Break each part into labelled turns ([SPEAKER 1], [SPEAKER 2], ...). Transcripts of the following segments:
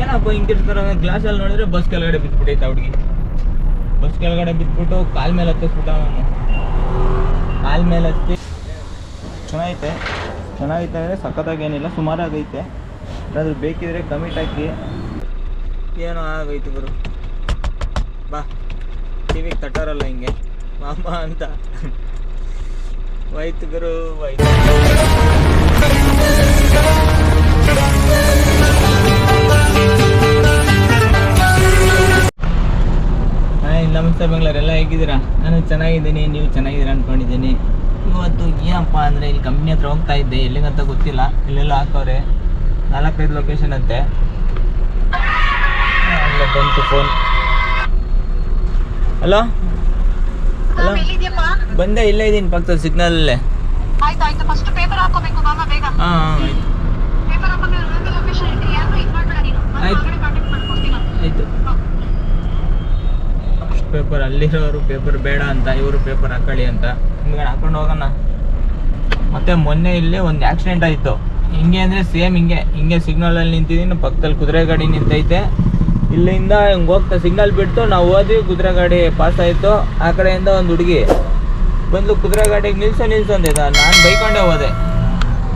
[SPEAKER 1] ಏನಪ್ಪ ಹಿಂಗಿರ್ತಾರ ಗ್ಲಾಸಲ್ಲಿ ನೋಡಿದ್ರೆ ಬಸ್ ಕೆಳಗಡೆ ಬಿದ್ದ್ಬಿಟ್ಟೈತೆ ಹುಡುಗಿ. ಬಸ್ ಕೆಳಗಡೆ ಬಿದ್ದ್ಬಿಟ್ಟು ಕಾಲ್ ಮೇಲೆ ಹತ್ತಿಸ್ಬಿಟ್ಟ ಅವನು. ಕಾಲ್ ಮೇಲೆ ಹತ್ತಿ ಚೆನ್ನಾಗೈತೆ. ಚೆನ್ನಾಗೈತೆ ಅಂದರೆ ಸಖತ್ತಾಗಿ ಏನಿಲ್ಲ ಸುಮಾರಾಗೈತೆ ಏನಾದರೂ ಬೇಕಿದ್ರೆ ಕಮಿಟ್ ಹಾಕಿ. ಏನೋ ಆಗೈತೆ ಗುರು ಬಾ. ಟಿವಿಗೆ ತಟ್ಟಾರಲ್ಲ ಹಿಂಗೆ. ಮಾಮ ಅಂತ. ವೈತ್ ಗುರು, ಹೋಯ್ತು. ನಮಸ್ತೆ ಬೆಂಗಳೂರು ಎಲ್ಲ ಹೇಗಿದ್ದೀರಾ? ನಾನು ಚೆನ್ನಾಗಿದ್ದೀನಿ ನೀವು ಚೆನ್ನಾಗಿದ್ದೀರಾ ಅಂದ್ಕೊಂಡಿದ್ದೀನಿ ಇವತ್ತು ಏನಪ್ಪ ಅಂದರೆ ಇಲ್ಲಿ ಕಂಪ್ನಿ ಹತ್ರ ಹೋಗ್ತಾ ಇದ್ದೆ. ಎಲ್ಲಿಗಂತ ಗೊತ್ತಿಲ್ಲ. ಇಲ್ಲೆಲ್ಲ ಹಾಕೋರೆ ನಾಲ್ಕೈದು ಲೊಕೇಶನ್ ಅಂತೆ. ಬಂತು ಫೋನ್ ಹಲೋ ಹಲೋ ಬಂದೆ ಇಲ್ಲೇ ಇದ್ದೀನಿ ಪಕ್ಕದ ಸಿಗ್ನಲಲ್ಲೇ. ಹಾಂ ಆಯ್ತು
[SPEAKER 2] ಪೇಪರ್ ಹಾಕೊಂಡ್ರೆ ನನ್ನ ಲೊಕೇಶನ್ ಇಟ್ಟು ಯಾರು ಇದು ಮಾಡ್ಬೇಡ ನೀನು ನಾನು
[SPEAKER 1] ಆಯ್ತು.
[SPEAKER 2] ಹೊರಗಡೆ ಕಾಂಟ್ಯಾಕ್ಟ್ ಮಾಡ್ಕೊಡ್ತೀನಿ
[SPEAKER 1] ಆಯಿತು ಪೇಪರ್ ಅಲ್ಲಿರೋರು ಪೇಪರ್ ಬೇಡ ಅಂತ, ಇವರು ಪೇಪರ್ ಹಾಕೊಳ್ಳಿ ಅಂತ. ಹಿಂದ್ಗಡೆ ಹಾಕೊಂಡು ಹೋಗೋಣ? ಮತ್ತೆ ಮೊನ್ನೆ ಇಲ್ಲಿ ಒಂದು ಆಕ್ಸಿಡೆಂಟ್ ಆಯಿತು. ಹಿಂಗೆ ಅಂದರೆ ಸೇಮ್ ಹಿಂಗೆ ಹಿಂಗೆ ಸಿಗ್ನಲಲ್ಲಿ ನಿಂತಿದ್ದೀನಿ ಪಕ್ಕದಲ್ಲಿ ಕುದುರೆ ಗಾಡಿ ನಿಂತೈತೆ. ಇಲ್ಲಿಂದ ಹಿಂಗೆ ಹೋಗ್ತಾ ಸಿಗ್ನಲ್ ಬಿಟ್ಟು ನಾವು ಹೋದ್ವಿ, ಕುದುರೆ ಗಾಡಿ ಪಾಸ್ ಆಯಿತು. ಆ ಕಡೆಯಿಂದ ಒಂದು ಹುಡುಗಿ ಬಂದು ಕುದುರೆ ಗಾಡಿಗೆ ನಿಲ್ಸು ನಿಲ್ಸೊಂದಿದ್ದ ನಾನು ಬೈಕೊಂಡೆ ಹೋದೆ.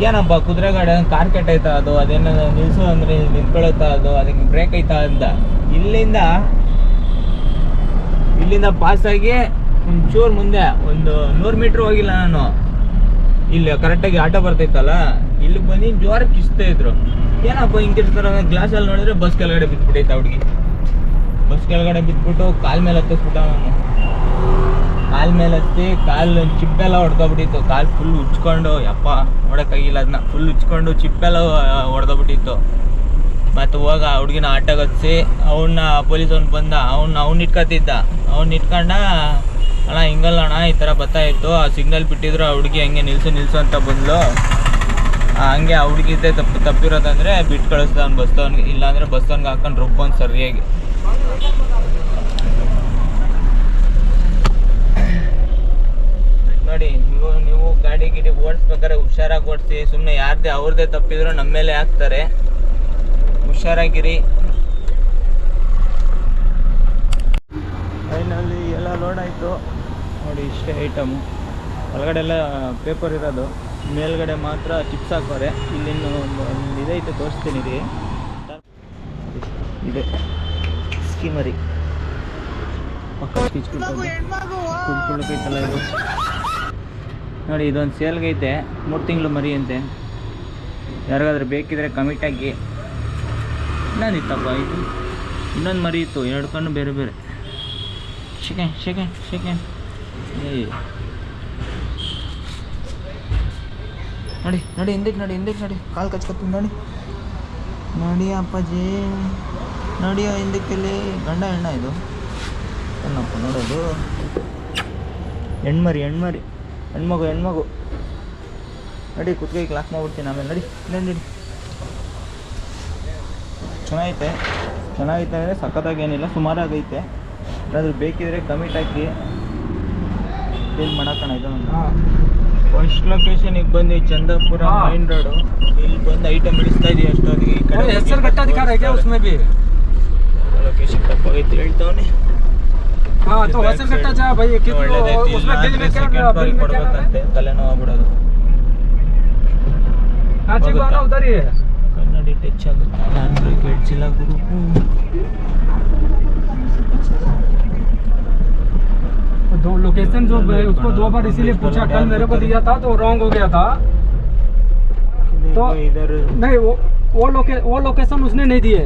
[SPEAKER 1] ಏನಪ್ಪ, ಕುದುರೆ ಗಾಡಿ ಕಾರ್ ಕೆಟ್ಟೈತಾ ಅದು? ಅದೇನೋ ನಿಲ್ಸು ಅಂದರೆ ನಿಂತ್ಕೊಳತ್ತಾ ಅದು? ಅದಕ್ಕೆ ಬ್ರೇಕ್ ಐತಾ ಅಂತ ಇಲ್ಲಿಂದ ಇಲ್ಲಿಂದ ಪಾಸ್ ಆಗಿ ಒಂಚೂರು ಮುಂದೆ, ಒಂದು ನೂರು ಮೀಟ್ರ್ ಹೋಗಿಲ್ಲ ನಾನು. ಇಲ್ಲಿ ಕರೆಕ್ಟಾಗಿ ಆಟೋ ಬರ್ತೈತಲ್ಲ ಇಲ್ಲಿ ಬಂದು ಜೋರಾಗಿ ಕಿಸ್ತಾ ಇದ್ರು. ಏನಪ್ಪ ಹಿಂಗಿರ್ತಾರ ಗ್ಲಾಸಲ್ಲಿ ನೋಡಿದ್ರೆ ಬಸ್ ಕೆಳಗಡೆ ಬಿದ್ದುಬಿಟ್ಟೈತೆ ಹುಡುಗಿ. ಬಸ್ ಕೆಳಗಡೆ ಬಿದ್ದುಬಿಟ್ಟು ಕಾಲ್ ಮೇಲೆ ಹತ್ತಿಸ್ಬಿಟ್ಟ ನಾನು ಕಾಲ್ ಮೇಲೆ ಹತ್ತಿ, ಕಾಲು ಚಿಪ್ಪೆಲ್ಲ ಹೊಡ್ಕೊಬಿಟ್ಟಿತ್ತು. ಕಾಲು ಫುಲ್ ಉಚ್ಕೊಂಡು ಯಪ್ಪ, ನೋಡೋಕ್ಕಾಗಿಲ್ಲ ಅದನ್ನ ಫುಲ್ ಉಚ್ಕೊಂಡು ಚಿಪ್ಪೆಲ್ಲ ಹೊಡೆದೋಗ್ಬಿಟ್ಟಿತ್ತು ಮತ್ತು ಹೋಗ ಹುಡುಗಿನ ಆಟೋಗೆ ಹತ್ಸಿ ಅವನ್ನ ಪೊಲೀಸ್ ಅವ್ನು ಬಂದ, ಅವ್ನ, ಅವ್ನು ಇಟ್ಕೊತಿದ್ದ. ಅವ್ನು ಇಟ್ಕೊಂಡ, ಅಣ್ಣ, ಹಿಂಗಲ್ಲ ಅಣ್ಣ, ಈ ಥರ ಇತ್ತು. ಆ ಸಿಗ್ನಲ್ ಬಿಟ್ಟಿದ್ರು, ಆ ಹುಡುಗಿ ಹಂಗೆ ನಿಲ್ಸು ನಿಲ್ಸು ಅಂತ ಬಂದ್ಲು. ಹಂಗೆ ಆ ಹುಡುಗಿದ್ದೆ ತಪ್ಪು, ತಪ್ಪಿರೋದಂದ್ರೆ ಬಿಟ್ಟು ಕಳಿಸ್ದ ಅವ್ನು ಬಸ್ತವನ್ಗೆ ಇಲ್ಲಾಂದ್ರೆ ಅವ್ನಿಗೆ ಹಾಕೊಂಡು ರುಬ್ಬೊಂದು ಸರಿಯಾಗಿ. ನೋಡಿ, ನೀವು ನೀವು ಗಾಡಿ ಗಿಡಿ ಓಡಿಸ್ಬೇಕಾದ್ರೆ ಹುಷಾರಾಗಿ ಓಡಿಸಿ. ಸುಮ್ಮನೆ ಯಾರ್ದೇ ಅವ್ರದ್ದೇ ತಪ್ಪಿದ್ರು ನಮ್ಮ ಮೇಲೆ ಹಾಕ್ತಾರೆ. ಹುಷಾರಾಗಿರಿ. ಟ್ರೈನಲ್ಲಿ ಎಲ್ಲ ಲೋಡ್ ಆಯಿತು. ನೋಡಿ ಇಷ್ಟೇ ಐಟಮ್ ಒಳಗಡೆ ಎಲ್ಲ ಪೇಪರ್ ಇರೋದು. ಮೇಲ್ಗಡೆ ಮಾತ್ರ ಚಿಪ್ಸ್ ಹಾಕೋರೆ ಇಲ್ಲಿನ್ನು ಒಂದು ಒಂದು ಇದೈತೆ ತೋರಿಸ್ತೀನಿ ರೀ ಇದೆ. ಸ್ಕೀಮರಿ ಇದು. ನೋಡಿ ಇದೊಂದು ಸೇಲ್ಗೈತೆ ಮೂರು ತಿಂಗಳು ಮರಿ ಅಂತೆ ಯಾರಿಗಾದ್ರೂ ಬೇಕಿದ್ರೆ ಕಮಿಟ್ ಆಗಿ ಇನ್ನೊಂದಿತ್ತಪ್ಪ ಇದು. ಇನ್ನೊಂದು ಮರಿ ಇತ್ತು, ಎರಡು ಕಣ್ಣು ಬೇರೆ ಬೇರೆ. ಚಿಕನ್ ಚಿಕನ್ ಚಿಕನ್ ಏ. ನೋಡಿ ನೋಡಿ, ಹಿಂದಕ್ಕೆ ನೋಡಿ ಹಿಂದಕ್ಕೆ ನೋಡಿ. ಕಾಲು ಕಚ್ಕೊತೀನಿ ನೋಡಿ. ನೋಡಿ ಅಪ್ಪಾಜಿ. ನೋಡಿಯೋ ಹಿಂದಕ್ಕೆಲ್ಲಿ ಗಂಡ, ಹೆಣ್ಣ ಇದು. ಏನಪ್ಪ ನೋಡೋದು ಹೆಣ್ಮರಿ ಹೆಣ್ಮರಿ. ಹೆಣ್ಮಗು ಹೆಣ್ಮಗು. ನಡಿ, ಕುತ್ಕೈ ಕ್ಲಾಕ್ ಮಾಡ್ಬಿಡ್ತೀನಿ ಆಮೇಲೆ. ನಡಿ ನಡಿ ನಡಿ. ಚೆನ್ನಾಗೈತೆ. ಚೆನ್ನಾಗೈತೆ ಅಂದರೆ ಸಖತ್ತಾಗಿ ಏನಿಲ್ಲ ಸುಮಾರಾಗೈತೆ. ಏನಾದರೂ ಬೇಕಿದ್ರೆ ಕಮಿಟ್ ಹಾಕಿ ಏನು ಮಾಡೋಕ್ಕಣ ಇದು ಫಸ್ಟ್ ಲೊಕೇಶನಿಗೆ ಬಂದು ಚಂದಾಪುರ ಮೈನ್ ರೋಡು ಇಲ್ಲಿ ಬಂದು ಐಟಮ್ ಇಳಿಸ್ತಾ ಇದೀವಿ ಅಷ್ಟೊತ್ತಿಗೆ ಈ
[SPEAKER 3] ಕಡೆ ಹೆಸರು ಕಟ್ಟಾಧಿಕಾರ ಇದೆ ಉಸ್ಮೆ ಬಿ.
[SPEAKER 1] ಲೊಕೇಶನ್ ತಪ್ಪಾಗೈತೆ ಹೇಳ್ತಾವನಿ.
[SPEAKER 3] ಹಾಂ ಅಥವಾ ಹೆಸರು ಕಟ್ಟ ಜಾ ಬೈ
[SPEAKER 1] ಕೊಡ್ಬೇಕಂತೆ. ತಲೆನೋವು ಆಗ್ಬಿಡೋದು. డిటెక్షన్ దాంట్లో గెడ్జిలా గ్రూపు
[SPEAKER 3] दो लोकेशन तो जो उसको दो बार इसीलिए पूछा कल मेरे को दिया था तो रॉन्ग हो गया था। तो
[SPEAKER 1] इधर
[SPEAKER 3] नहीं वो वो लोके वो लोकेशन उसने नहीं दिए।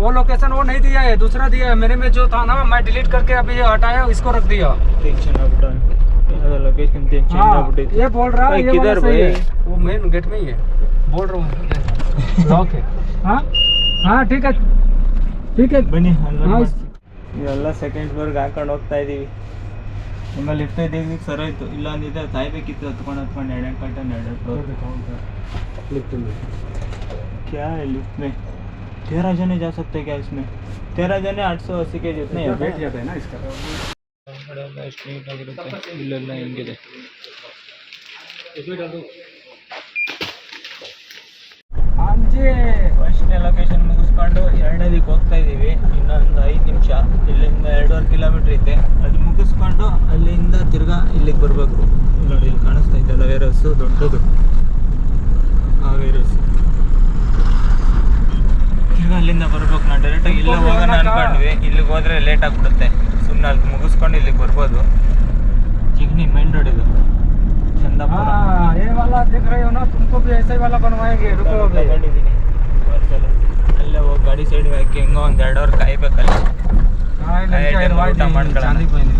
[SPEAKER 3] वो लोकेशन वो नहीं दिया है दूसरा दिया है। मेरे में जो था ना मैं डिलीट करके अभी ये हटाया इसको रख दिया।
[SPEAKER 1] लोकेशन
[SPEAKER 3] हाँ, ये बोल रहा है
[SPEAKER 1] किधर
[SPEAKER 3] वो मेन गेट में ही है। बोल रहा हूँ लॉक है हाँ हाँ ठीक है ठीक है
[SPEAKER 1] ಬನ್ನಿ
[SPEAKER 3] हाँ इस-
[SPEAKER 1] ಇವೆಲ್ಲ ಸೆಕೆಂಡ್ ಫ್ಲೋರ್ಗೆ ಹಾಕೊಂಡು ಹೋಗ್ತಾ ಇದೀವಿ ನಿಮ್ಮ ಲಿಫ್ಟ್ ಇದ್ದೀವಿ ಸರಿ ಹೋಯ್ತು ಇಲ್ಲ ಅಂದಿದ್ದೆ ಕಾಯ್ಬೇಕಿತ್ತು ಹತ್ಕೊಂಡು ಹತ್ಕೊಂಡು ಎರಡು ಕಟ್ಟನ್ ಎರಡು ಫ್ಲೋರ್ क्या है लिफ्ट में तेरह जने जा सकते हैं क्या इसमें तेरह जने आठ सौ अस्सी के जितने हैं
[SPEAKER 3] बैठ जाता है ना इसका
[SPEAKER 1] ಹೊರಗಡೆ ಎಲ್ಲ ಎಷ್ಟು ನೀಟಾಗಿರುತ್ತೆ ಇಲ್ಲೆಲ್ಲ ಹೆಂಗಿದೆ
[SPEAKER 3] हाँ जी
[SPEAKER 1] ಫಸ್ಟ್ ಲೊಕೇಶನ್ ಮುಗಿಸ್ಕೊಂಡು ಎರಡನೇದಕ್ಕೆ ಹೋಗ್ತಾ ಇದ್ದೀವಿ. ಇನ್ನೊಂದು ಐದು ನಿಮಿಷ. ಇಲ್ಲಿಂದ ಎರಡೂವರೆ ಕಿಲೋಮೀಟ್ರ್ ಐತೆ. ಅದು ಮುಗಿಸ್ಕೊಂಡು ಅಲ್ಲಿಂದ ತಿರ್ಗಾ ಇಲ್ಲಿಗೆ ಬರಬೇಕು. ನೋಡಿ ಇಲ್ಲಿ ಕಾಣಿಸ್ತಾ ಇದೆಯಲ್ಲ ವೇರ್ ದೊಡ್ಡದು. ಆ ವೈರಸ್ ತಿರ್ಗಾ ಅಲ್ಲಿಂದ ಬರ್ಬೇಕು. ನಾವು ಡೈರೆಕ್ಟಾಗಿ ಇಲ್ಲೇ ಹೋಗೋಣ ಅನ್ಕೊಂಡ್ವಿ. ಇಲ್ಲಿಗೆ ಹೋದರೆ ಲೇಟ್ ಆಗಿಬಿಡುತ್ತೆ. ಸುಮ್ಮನೆ ಅಲ್ಲಿ ಮುಗಿಸ್ಕೊಂಡು ಇಲ್ಲಿಗೆ ಬರ್ಬೋದು. ಜಿಗ್ನಿ ಮೈನ್ ರೋಡ್ ಇದು. ಚಂದಾಪುರ
[SPEAKER 3] हाँ ये वाला देख रहे हो ना तुमको भी ऐसे ही वाला बनवाएंगे रुको अभी
[SPEAKER 1] ತಗೊಂಡಿದ್ದೀನಿ ಅಲ್ಲೇ ಹೋಗಿ ಗಾಡಿ ಸೈಡ್ ಹಾಕಿ ಹೆಂಗೋ ಒಂದು ಎರಡು ಅವರ್ ಕಾಯ್ಬೇಕಲ್ಲ
[SPEAKER 3] हाँ ये लड़का
[SPEAKER 1] आइटम
[SPEAKER 3] एडवाइस
[SPEAKER 1] ಊಟ
[SPEAKER 3] दी,
[SPEAKER 1] ಮಾಡ್ಕೊಳ್ಳೋಣ.
[SPEAKER 3] चांदी पहने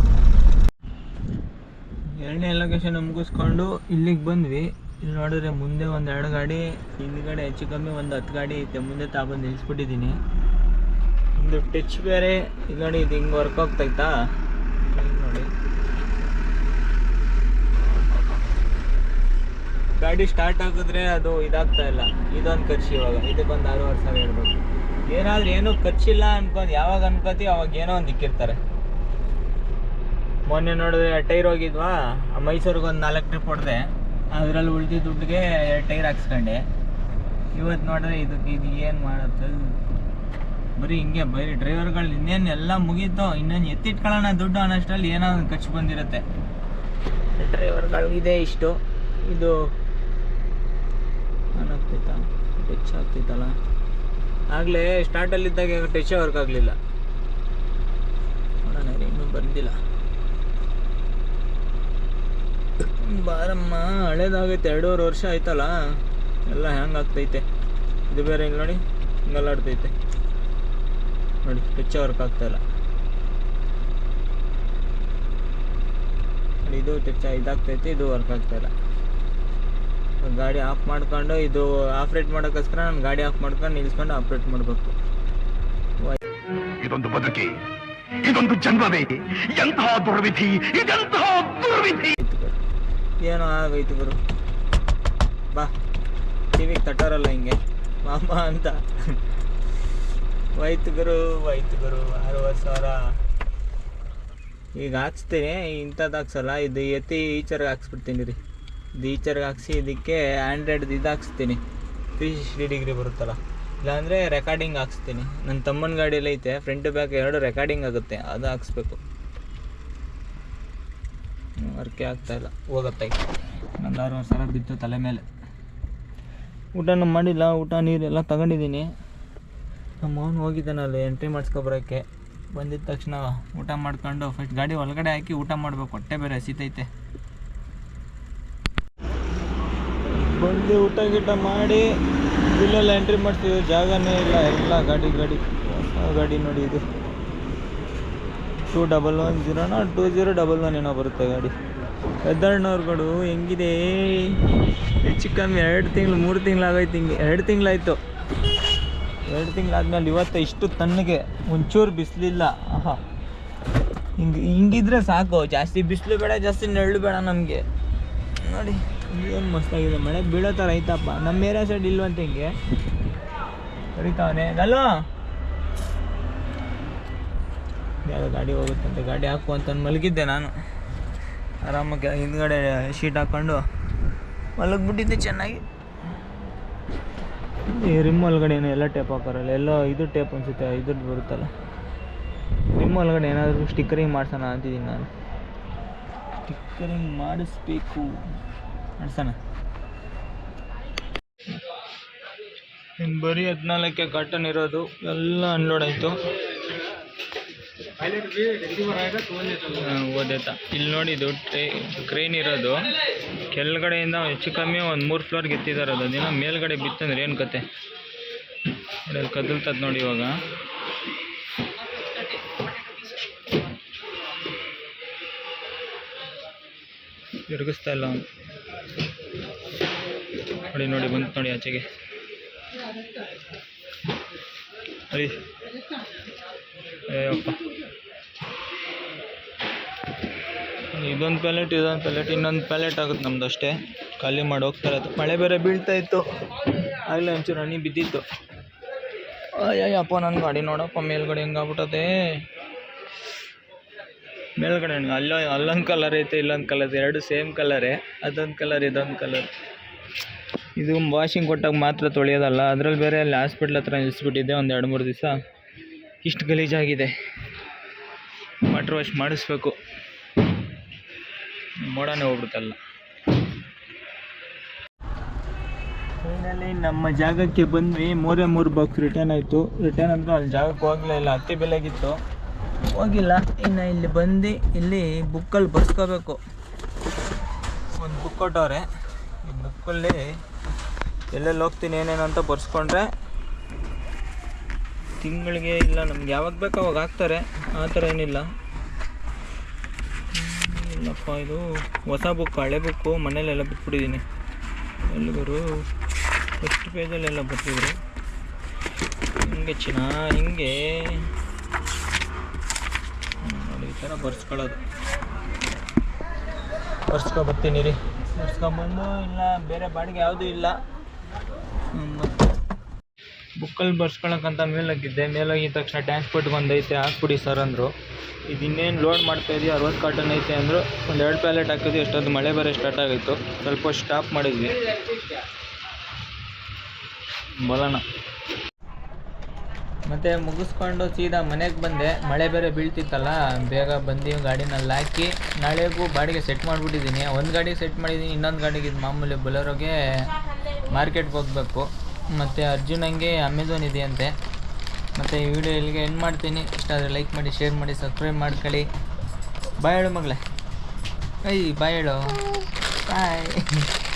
[SPEAKER 1] ಎರಡನೇ ಲೊಕೇಶನ್ ಮುಗಿಸ್ಕೊಂಡು ಇಲ್ಲಿಗೆ ಬಂದ್ವಿ ಇಲ್ಲಿ ನೋಡಿದ್ರೆ ಮುಂದೆ ಒಂದು ಎರಡು ಗಾಡಿ ಹಿಂದ್ಗಡೆ ಹೆಚ್ಚು ಕಮ್ಮಿ ಒಂದು ಹತ್ತು ಗಾಡಿ ಐತೆ ಮುಂದೆ ತಗೊಂಡು ನಿಲ್ಲಿಸ್ಬಿಟ್ಟಿದ್ದೀನಿ ಒಂದು ಟಚ್ ಬೇರೆ ಇಲ್ಲಿ ನೋಡಿ ಇದು ಹಿಂಗೆ ವರ್ಕ್ ಆಗ್ತೈತಾ ಗಾಡಿ ಸ್ಟಾರ್ಟ್ ಆಗಿದ್ರೆ ಅದು ಇದಾಗ್ತಾ ಇಲ್ಲ. ಇದೊಂದು ಖರ್ಚು ಇವಾಗ. ಇದಕ್ಕೊಂದು ಆರೂವರೆ ಸಾವಿರ ಹೇಳ್ಬೇಕು ಏನಾದ್ರೂ ಏನೂ ಖರ್ಚಿಲ್ಲ ಅನ್ಕೊಂಡು ಯಾವಾಗ ಅನ್ಕೋತೀವಿ ಅವಾಗ ಏನೋ ಒಂದು ಇಕ್ಕಿರ್ತಾರೆ. ಮೊನ್ನೆ ನೋಡಿದ್ರೆ ಟೈರ್ ಹೋಗಿದ್ವಾ? ಮೈಸೂರಿಗೆ ಒಂದು ನಾಲ್ಕು ಟ್ರಿಪ್ ಹೊಡೆದೆ. ಅದರಲ್ಲಿ ಉಳಿದಿದ್ದ ದುಡ್ಡಿಗೆ ಟೈರ್ ಹಾಕ್ಸ್ಕೊಂಡೆ. ಇವತ್ತು ನೋಡಿದ್ರೆ ಇದಕ್ಕೆ ಇದು ಏನು ಮಾಡುತ್ತೆ? ಬರೀ ಹಿಂಗೆ ಬರೀ ಡ್ರೈವರ್ಗಳು ಇನ್ನೇನು ಎಲ್ಲ ಮುಗೀತು. ಇನ್ನೇನು ಎತ್ತಿಟ್ಕೊಳ್ಳೋಣ ದುಡ್ಡು ಅನ್ನೋಷ್ಟರಲ್ಲಿ ಏನೋ ಒಂದು ಖರ್ಚು ಬಂದಿರುತ್ತೆ. ಡ್ರೈವರ್ಗಳು ಇದೆ ಇಷ್ಟು. ಇದು ಆನ್ ಆಗ್ತೈತಾ ಟಚ್ ಆಗ್ತೈತಲ್ಲ ಆಗಲೇ ಸ್ಟಾರ್ಟಲ್ಲಿದ್ದಾಗ ಟಚ್ ವರ್ಕ್ ಆಗಲಿಲ್ಲ. ನೋಡೋಣ ಇನ್ನೂ ಬಂದಿಲ್ಲ. ಬಾರಮ್ಮ, ಹಳೇದಾಗೈತೆ, ಎರಡೂವರೆ ವರ್ಷ ಆಯ್ತಲ್ಲ? ಎಲ್ಲ ಹ್ಯಾಂಗ್ ಆಗ್ತೈತೆ. ಇದು ಬೇರೆ ಇಲ್ಲಿ ನೋಡಿ? ಹಿಂಗಲ್ಲಾಡ್ತೈತೆ. ನೋಡಿ ಟಚ್ ವರ್ಕ್ ಆಗ್ತಾಯಿಲ್ಲ ಇದು ಟಚ್ ಇದಾಗ್ತೈತೆ, ಇದು ವರ್ಕ್ ಆಗ್ತಾಯಿಲ್ಲ ಗಾಡಿ ಆಫ್ ಮಾಡ್ಕೊಂಡು ಇದು ಆಪ್ರೇಟ್ ಮಾಡೋಕ್ಕೋಸ್ಕರ ನಾನು ಗಾಡಿ ಆಫ್ ಮಾಡ್ಕೊಂಡು ನಿಲ್ಸ್ಕೊಂಡು ಆಪ್ರೇಟ್ ಮಾಡಬೇಕು.
[SPEAKER 4] ಇದೊಂದು ಬದುಕಿ ಇದೊಂದು ಜನ್ಮವೇ ಎಂತಹ ದುರ್ವಿಧಿ ಇದೆಂತಹ ದುರ್ವಿಧಿ?
[SPEAKER 1] ಏನೋ ಆಗೋಯ್ತು ಗುರು ಬಾ ಟಿವಿಗೆ ತಟ್ಟಾರಲ್ಲ ಹಿಂಗೆ. ಮಾಮ ಅಂತ. ವೈತು ಗುರು ವೈತು ಗುರು ಅರವತ್ತು ಸಾವಿರ. ಈಗ ಹಾಕ್ಸ್ತೀನಿ ಇಂಥದ್ದು ಹಾಕ್ಸಲ್ಲ ಇದು ಎತ್ತಿ ಈಚರ್ಗೆ ಹಾಕ್ಸ್ಬಿಡ್ತೀನಿ ರೀ. ಇದು ಈಚರ್ಗೆ ಹಾಕ್ಸಿ ಇದಕ್ಕೆ ಆ್ಯಂಡ್ರಾಯ್ಡ್ ಇದು ಹಾಕ್ಸ್ತೀನಿ ತ್ರೀ ಸಿಕ್ಸ್ಟಿ ಡಿಗ್ರಿ ಬರುತ್ತಲ್ಲ. ಇಲ್ಲಾಂದರೆ ರೆಕಾರ್ಡಿಂಗ್ ಹಾಕ್ಸ್ತೀನಿ. ನನ್ನ ತಮ್ಮನ ಗಾಡಿಯಲ್ಲಿ ಐತೆ ಫ್ರಂಟ್ ಬ್ಯಾಕ್ ಎರಡು ರೆಕಾರ್ಡಿಂಗ್ ಆಗುತ್ತೆ, ಅದು ಹಾಕ್ಸ್ಬೇಕು. ವರ್ಕೆ ಆಗ್ತಾಯಿಲ್ಲ ಹೋಗುತ್ತೆ ನಂದಾರು ನಂದು ಸಲ ಬಿದ್ದು ಬಿತ್ತು ತಲೆ ಮೇಲೆ. ಊಟನೂ ಮಾಡಿಲ್ಲ, ಊಟ ನೀರೆಲ್ಲ ತಗೊಂಡಿದ್ದೀನಿ. ನಮ್ಮ ಅವನು ಎಂಟ್ರಿ ಎಂಟ್ರಿ ಮಾಡಿಸ್ಕೊಬರೋಕ್ಕೆ. ಬಂದಿದ್ದ ತಕ್ಷಣ ಊಟ ಮಾಡ್ಕೊಂಡು ಫಸ್ಟ್ ಗಾಡಿ ಒಳಗಡೆ ಹಾಕಿ ಊಟ ಮಾಡಬೇಕು, ಹೊಟ್ಟೆ ಬೇರೆ ಹಸಿತೈತೆ. ಬಂದು ಊಟ ಗೀಟ ಮಾಡಿ ಇಲ್ಲೆಲ್ಲ ಎಂಟ್ರಿ ಮಾಡ್ತೀವಿ, ಜಾಗನೇ ಇಲ್ಲ, ಎಲ್ಲ ಗಾಡಿ ಗಾಡಿ, ಹೊಸ ಗಾಡಿ ನೋಡಿ ಇದು. ಟೂ ಡಬಲ್ ಒನ್ ಜೀರೋನ ಟೂ ಜೀರೋ ಡಬಲ್ ಒನ್ ಏನೋ ಬರುತ್ತೆ ಗಾಡಿ. ಎದ್ದಣ್ಣವ್ರುಗಳು ಹೆಂಗಿದೆ? ಹೆಚ್ಚು ಕಮ್ಮಿ ಎರಡು ತಿಂಗಳು, ಮೂರು ತಿಂಗಳಾಗೈತೆ ಹಿಂಗೆ, ಎರಡು ತಿಂಗಳಾಯ್ತು. ಎರಡು ತಿಂಗಳಾದ್ಮೇಲೆ ಇವತ್ತು ಇಷ್ಟು ತಣ್ಣಗೆ, ಒಂಚೂರು ಬಿಸಿಲಿಲ್ಲ. ಆಹಾ. ಹಿಂಗೆ, ಹಿಂಗಿದ್ರೆ ಸಾಕು, ಜಾಸ್ತಿ ಬಿಸಿಲು ಬೇಡ, ಜಾಸ್ತಿ ನೆರಳು ಬೇಡ ನಮಗೆ. ನೋಡಿ. ಏನು ಮಸ್ತಾಗಿದೆ ಮಳೆ? ಬೀಳೋ ಥರ ಐತಪ್ಪ. ನಮ್ಮ ಏರಿಯಾ ಸೈಡ್ ಇಲ್ವಂತ ಹಿಂಗೆ? ಕರಿತಾವನೆ ಅಲ್ವಾ ಗಾಡಿ ಹೋಗುತ್ತಂತೆ. ಗಾಡಿ ಹಾಕು ಅಂತ ಮಲಗಿದ್ದೆ ನಾನು. ಆರಾಮಾಗಿ ಹಿಂದ್ಗಡೆ ಶೀಟ್ ಹಾಕ್ಕೊಂಡು ಮಲಗ್ಬಿಟ್ಟಿದ್ದೆ ಚೆನ್ನಾಗಿ. ರಿಮ್ ಒಳಗಡೆ ಏನೋ ಎಲ್ಲ ಟೇಪ್ ಹಾಕೋರಲ್ಲ. ಎಲ್ಲೋ ಇದು ಟೇಪ್ ಅನ್ಸುತ್ತೆ ಇದು ಬರುತ್ತಲ್ಲ. ರಿಮ್ ಒಳಗಡೆ ಏನಾದರೂ ಸ್ಟಿಕ್ಕರಿಂಗ್ ಮಾಡ್ಸೋಣ ಅಂತಿದ್ದೀನಿ ನಾನು. ಸ್ಟಿಕ್ಕರಿಂಗ್ ಮಾಡಿಸ್ಬೇಕು. ನಡ್ಸೋಣ ಇನ್ನು ಬರೀ ಹದಿನಾಲ್ಕೆ ಕಾಟನ್ ಇರೋದು, ಎಲ್ಲ ಅನ್ಲೋಡ್ ಆಯಿತು. ಓದೇತಾ. ಇಲ್ಲಿ ನೋಡಿ ಇದು ಕ್ರೇನ್ ಇರೋದು. ಕೆಳಗಡೆಯಿಂದ ಹೆಚ್ಚು ಕಮ್ಮಿ ಒಂದು ಮೂರು ಫ್ಲೋರ್ ಎತ್ತಿದ್ದಾರೆ ಅದು. ದಿನ ಮೇಲ್ಗಡೆ ಬಿತ್ತಂದ್ರೆ ಏನು ಕತೆ? ಅಲ್ಲಿ ಕದಲ್ತದ್ ನೋಡಿ ಇವಾಗ. ತಿರುಗಿಸ್ತಾ ಇಲ್ಲ ನೋಡಿ ನೋಡಿ ಬಂತು ನೋಡಿ ಆಚೆಗೆ. ಅಯ್ಯಪ್ಪ. ಇದೊಂದು ಪ್ಯಾಲೆಟ್ ಇದೊಂದು ಪ್ಯಾಲೆಟ್ ಇನ್ನೊಂದು ಪ್ಯಾಲೆಟ್ ಆಗುತ್ತೆ ನಮ್ದು ಅಷ್ಟೇ. ಖಾಲಿ ಮಾಡಿ ಹೋಗ್ತಾರೆ. ಅದು ಮಳೆ ಬೇರೆ ಬೀಳ್ತಾ ಇತ್ತು. ಆಗಲೇ ಒಂಚೂರು ಹನಿ ಬಿದ್ದಿತ್ತು. ಅಯ್ಯಪ್ಪ ನನ್ನ ಗಾಡಿ ನೋಡಪ್ಪ, ಮೇಲ್ಗಡೆ ಹೆಂಗಾಗ್ಬಿಟ್ಟದೆ. ಮೇಲ್ಗಡೆ ಅಲ್ಲೋ ಅಲ್ಲೊಂದು ಕಲರ್ ಐತೆ, ಇಲ್ಲೊಂದು ಕಲರ್ ಎರಡು ಸೇಮ್ ಕಲರೇ ಅದೊಂದು ಕಲರ್ ಇದೊಂದು ಕಲರ್ ಇದು ವಾಷಿಂಗ್ ಕೊಟ್ಟಾಗ ಮಾತ್ರ ತೊಳೆಯೋದಲ್ಲ, ಅದರಲ್ಲಿ ಬೇರೆ ಅಲ್ಲಿ ಹಾಸ್ಪಿಟ್ಲ್ ಹತ್ರ ನಿಲ್ಲಿಸ್ಬಿಟ್ಟಿದ್ದೆ ಒಂದು ಎರಡು ಮೂರು ದಿವಸ. ಇಷ್ಟು ಗಲೀಜಾಗಿದೆ. ವಾಟ್ರ್ ವಾಶ್ ಮಾಡಿಸ್ಬೇಕು. ಮೋಡನೇ ಹೋಗ್ಬಿಡುತ್ತಲ್ಲ. ಫೈನಲಿ ನಮ್ಮ ಜಾಗಕ್ಕೆ ಬಂದ್ವಿ. ಮೂರೇ ಮೂರು ಬಾಕ್ಸ್ ರಿಟರ್ನ್ ಆಯಿತು. ರಿಟರ್ನ್ ಅಂದರೆ ಅಲ್ಲಿ ಜಾಗಕ್ಕೆ ಹೋಗಲೇ ಇಲ್ಲ. ಹತ್ತಿ ಬೆಲೆಗಿತ್ತು ಹೋಗಿಲ್ಲ. ಇನ್ನು ಇಲ್ಲಿ ಬಂದು ಇಲ್ಲಿ ಬುಕ್ಕಲ್ಲಿ ಬರ್ಸ್ಕೋಬೇಕು. ಒಂದು ಬುಕ್ ಕೊಟ್ಟವ್ರೆ. ಈ ಬುಕ್ಕಲ್ಲಿ ಎಲ್ಲೆಲ್ಲಿ ಹೋಗ್ತೀನಿ, ಏನೇನು ಅಂತ ಬರ್ಸ್ಕೊಂಡ್ರೆ ತಿಂಗಳಿಗೆ ಇಲ್ಲ, ನಮ್ಗೆ ಯಾವಾಗ ಬೇಕು ಅವಾಗ ಹಾಕ್ತಾರೆ. ಆ ಥರ ಏನಿಲ್ಲ. ಇಲ್ಲಪ್ಪ, ಇದು ಹೊಸ ಬುಕ್ ಹಳೆ ಬುಕ್ಕು ಮನೇಲೆಲ್ಲ ಬಿಟ್ಬಿಟ್ಟಿದ್ದೀನಿ. ಎಲ್ಲಿಗರು ಫಸ್ಟ್ ಪೇಜಲ್ಲೆಲ್ಲ ಬರ್ತಿದ್ರು? ಹಿಂಗೆ ಚಿನ್ನ, ಹಿಂಗೆ. ಈ ಥರ ಬರ್ಸ್ಕೊಳ್ಳೋದು. ಬರ್ಸ್ಕೊ ಬರ್ತೀನಿ ರೀ ಬರ್ಸ್ಕೊಂಬಂದು ಇಲ್ಲ, ಬೇರೆ ಬಾಡಿಗೆ ಯಾವುದೂ ಇಲ್ಲ. ಬುಕ್ಕಲ್ಲಿ ಬರ್ಸ್ಕೊಳಕ್ಕಂತ ಮೇಲಾಗಿದ್ದೆ. ಮೇಲಾಗಿದ್ದ ತಕ್ಷಣ ಟ್ರಾನ್ಸ್ಪೋರ್ಟ್ ಒಂದು ಬಂದೈತೆ, ಹಾಕ್ಬಿಡಿ ಸರ್ ಅಂದರು. ಇದು ಇನ್ನೇನು ಲೋಡ್ ಮಾಡ್ತಾ ಇದೀವಿ ಅರವತ್ತು ಕಾರ್ಟನ್ ಐತೆ ಅಂದರು. ಒಂದು ಎರಡು ಪ್ಯಾಲೆಟ್ ಹಾಕಿದ್ವಿ ಎಷ್ಟೊಂದು ಮಳೆ ಬರೋ ಸ್ಟಾರ್ಟ್ ಆಗಿತ್ತು. ಸ್ವಲ್ಪ ಸ್ಟಾಪ್ ಮಾಡಿದ್ವಿ. ಬರೋಣ ಮತ್ತು ಮುಗಿಸ್ಕೊಂಡು ಸೀದಾ ಮನೆಗೆ ಬಂದೆ. ಮಳೆ ಬೇರೆ ಬೀಳ್ತಿತ್ತಲ್ಲ, ಬೇಗ ಬಂದು ಗಾಡಿನಲ್ಲಿ ಹಾಕಿ ನಾಳೆಗೂ ಬಾಡಿಗೆ ಸೆಟ್ ಮಾಡಿಬಿಟ್ಟಿದ್ದೀನಿ. ಒಂದು ಗಾಡಿ ಸೆಟ್ ಮಾಡಿದ್ದೀನಿ, ಇನ್ನೊಂದು ಗಾಡಿಗೆ ಇದು ಮಾಮೂಲಿ ಬೊಲೆರೋಗೆ ಮಾರ್ಕೆಟ್ಗೆ ಹೋಗಬೇಕು. ಮತ್ತು ಅರ್ಜುನಂಗೆ ಅಮೆಝಾನ್ ಇದೆಯಂತೆ. ಮತ್ತು ಈ ವಿಡಿಯೋ ಇಲ್ಲಿಗೆ ಎಂಡ್ ಮಾಡ್ತೀನಿ. ಇಷ್ಟ ಆದರೆ ಲೈಕ್ ಮಾಡಿ ಶೇರ್ ಮಾಡಿ ಸಬ್ಸ್ಕ್ರೈಬ್ ಮಾಡ್ಕೊಳ್ಳಿ. ಬಾಯ್ ಹೇಳು ಮಗಳೇ. ಐ ಬಾಯ್ ಹೇಳು. ಬಾಯ್